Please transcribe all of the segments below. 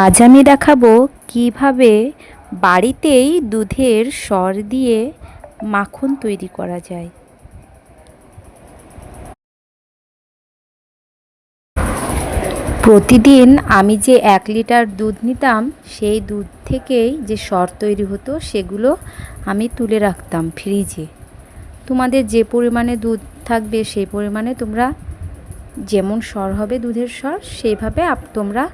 আজ আমি দেখাবো কীভাবে বাড়িতেই দুধের সর দিয়ে মাখন তৈরি করা যায়। প্রতিদিন আমি যে এক লিটার দুধ নিতাম, সেই দুধ থেকেই যে সর তৈরি হতো, সেগুলো আমি তুলে রাখতাম ফ্রিজে। তোমাদের যে পরিমাণে দুধ থাকবে, সেই পরিমাণে তোমরা যেমন সর হবে দুধের সর, সেইভাবে তোমরা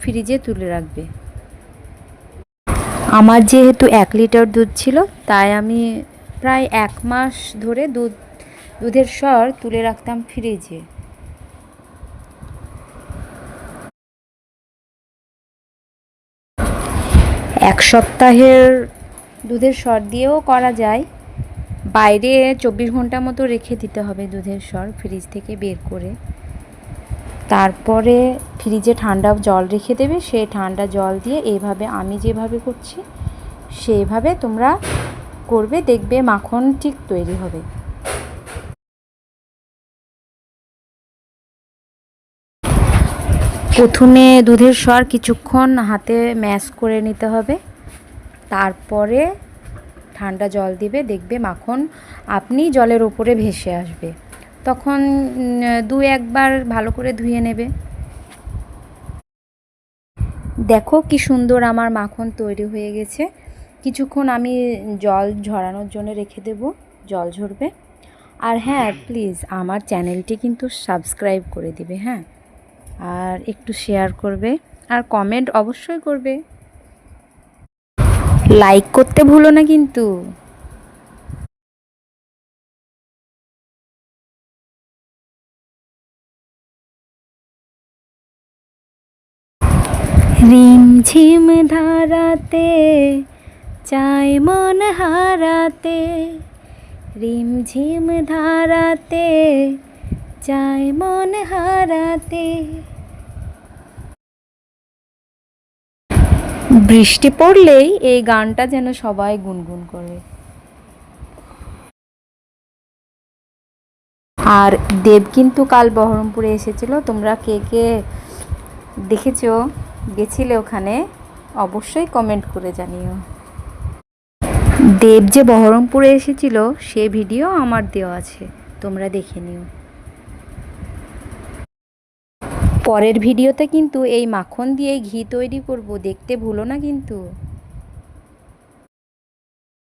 ফ্রিজে তুলে রাখবে। আমার যেহেতু এক লিটার দুধ ছিল, তাই আমি প্রায় এক মাস ধরে দুধ, দুধের সর তুলে রাখতাম ফ্রিজে। এক সপ্তাহের দুধের সর দিয়েও করা যায়। বাইরে চব্বিশ ঘণ্টা মতো রেখে দিতে হবে দুধের সর ফ্রিজ থেকে বের করে। তারপরে ফ্রিজে ঠান্ডা জল রেখে দেবে, সেই ঠান্ডা জল দিয়ে এইভাবে আমি যেভাবে করছি, সেইভাবে তোমরা করবে, দেখবে মাখন ঠিক তৈরি হবে। প্রথমে দুধের স্বর কিছুক্ষণ হাতে ম্যাশ করে নিতে হবে, তারপরে ঠান্ডা জল দিবে, দেখবে মাখন আপনি জলের ওপরে ভেসে আসবে। তখন দু একবার ভালো করে ধুয়ে নেবে। দেখো কি সুন্দর আমার মাখন তৈরি হয়ে গেছে। কিছুক্ষণ আমি জল ঝরানোর জন্য রেখে দেব, জল ঝরবে। আর হ্যাঁ প্লিজ আমার চ্যানেলটি কিন্তু সাবস্ক্রাইব করে দিবে হ্যাঁ? আর একটু শেয়ার করবে, আর কমেন্ট অবশ্যই করবে। লাইক করতে ভুলো না কিন্তু। রিমঝিম ধারাতে, চাই মন হারাতে। রিমঝিম ধারাতে, চাই মন হারাতে। বৃষ্টি পড়লেই এই গানটা যেন সবাই গুনগুন করে। আর দেব কিন্তু কাল বহরমপুরে এসেছিল। তোমরা কে কে দেখেছ? গেছিলে ওখানে, অবশ্যই কমেন্ট করে জানিও। দেব যে বহরমপুরে এসেছিল, সে ভিডিও আমার দেওয়া আছে, তোমরা দেখে নিও। পরের ভিডিওতে কিন্তু এই মাখন দিয়ে ঘি তৈরি করব, দেখতে ভুলো না কিন্তু।